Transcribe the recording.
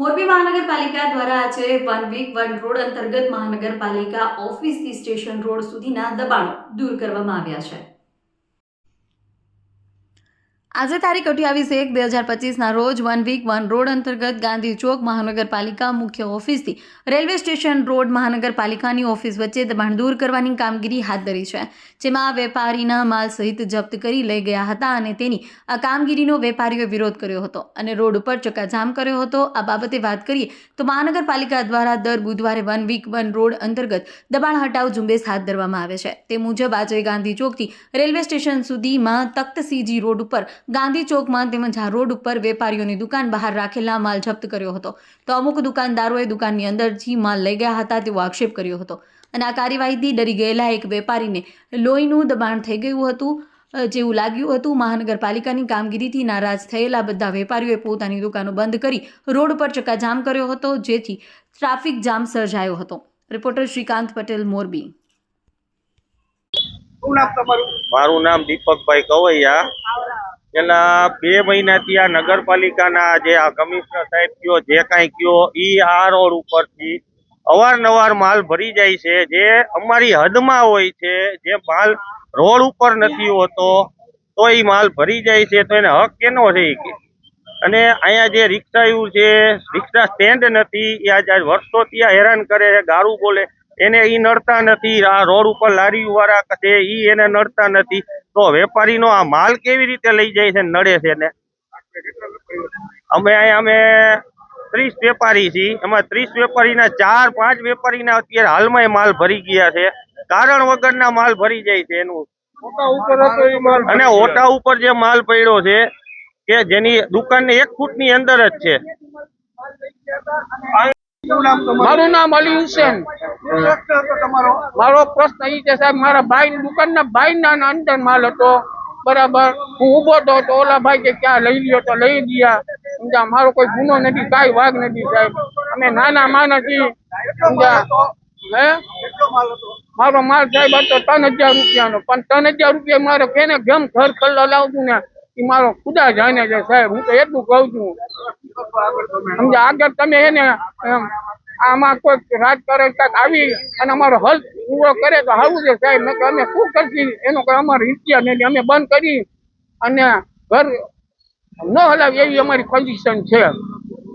મોરબી મહાનગરપાલિકા દ્વારા આજે વન વીક વન રોડ અંતર્ગત મહાનગરપાલિકા ઓફિસથી સ્ટેશન રોડ સુધીના દબાણો દૂર કરવામાં આવ્યા છે. આજે તારીખ અઠ્યાવીસ એક બે હજાર પચીસના રોજ વન વીક વન રોડ અંતર્ગત ગાંધી ચોક મહાનગરપાલિકા મુખ્ય ઓફિસથી રેલવે સ્ટેશન રોડ મહાનગરપાલિકાની ઓફિસ વચ્ચે દબાણ દૂર કરવાની કામગીરી હાથ ધરી છે, જેમાં વેપારીના માલ સહિત જપ્ત કરી લઈ ગયા હતા અને તેની આ કામગીરીનો વેપારીઓએ વિરોધ કર્યો હતો અને રોડ ઉપર ચક્કાજામ કર્યો હતો. આ બાબતે વાત કરીએ તો મહાનગરપાલિકા દ્વારા દર બુધવારે વન વીક વન રોડ અંતર્ગત દબાણ હટાવ ઝુંબેશ હાથ ધરવામાં આવે છે. તે મુજબ આજે ગાંધી ચોકથી રેલવે સ્ટેશન સુધીમાં તખ્તસીજી રોડ ઉપર ગાંધી ચોકમાં તેમજ આ રોડ ઉપર વેપારીઓની દુકાન બહાર રાખેલા માલ જપ્ત કર્યો હતો. તો અમુક દુકાનદારોએ દુકાનની અંદરથી માલ લઈ ગયા હતા તેવો આક્ષેપ કર્યો હતો. અને આ કાર્યવાહીથી ડરી ગયેલા એક વેપારીને લોહીનું દબાણ થઈ ગયું હતું જેવું લાગ્યું હતું. મહાનગરપાલિકાની કામગીરીથી નારાજ થયેલા બધા વેપારીઓએ પોતાની દુકાનો બંધ કરી રોડ પર ચક્કાજામ કર્યો હતો જેથી ટ્રાફિક જામ સર્જાયો હતો. રિપોર્ટર શ્રીકાંત પટેલ મોરબી. મારું નામ દીપકભાઈ કવૈયા. પેલા બે મહિનાથી આ નગરપાલિકાના જે આ કમિશનર સાહેબ કયો, જે કાંઈ કયો, ઈ આ રોડ ઉપરથી અવારનવાર માલ ભરી જાય છે. જે અમારી હદમાં હોય છે, જે માલ રોડ ઉપર નથી હોતો, તો એ માલ ભરી જાય છે, તો એને હક કેનો છે અને અહીંયા જે રિક્ષાયું છે, રિક્ષા સ્ટેન્ડ નથી, એ આજ વર્ષોથી આ હેરાન કરે છે ગારું બોલે. એને એ નડતા નથી, આ રોડ ઉપર લારી વાળા છે, ઈ એને નડતા નથી. તો વેપારીનો આ માલ કેવી રીતે લઈ જાય છે, નડે છે ને? અમે અહીંયા, અમે ત્રીસ વેપારી છીએ. એમાં ત્રીસ વેપારીના, ચાર, પાંચ વેપારીના અત્યારે હાલમાં માલ ભરી ગયા છે. કારણ વગરના માલ ભરી જાય છે એનું. અને ઓટા ઉપર જે માલ પડ્યો છે, કે જેની દુકાનની એક ફૂટની અંદર જ છે. મારું નામ અલી હુસેન. મારો પ્રશ્ન એ છે સાહેબ મારા ભાઈ દુકાનના ભાઈ ના અંદર માલ હતો. બરાબર. હું ઊભો તો ઓલા ભાઈ કે ક્યાં લઈ લ્યો તો લઈ ગયા. સમજા મારો કોઈ ગુનો નથી કાંઈ વાઘ નથી સાહેબ. અમે નાના માના છીએ સમજા હે? મારો માલ સાહેબ હતો ત્રણ હજાર રૂપિયાનો. પણ ત્રણ હજાર રૂપિયા મારે કેને જેમ ઘર ખલ્લો લાવતું ને. એ મારો ખુદા જાણે છે સાહેબ. હું તો એટલું કહું છું. સમજા આગળ તમે એને આમાં કોઈ રાજકારણ કાંઈક આવી અને અમારો હલ પૂરો કરે તો સારું છે સાહેબ. નકર અમે શું કરશી? એનો કોઈ અમારી ઇતિહાસ નથી. અમે બંધ કરી અને ઘર ન હલાવી એવી અમારી કન્ડિશન છે.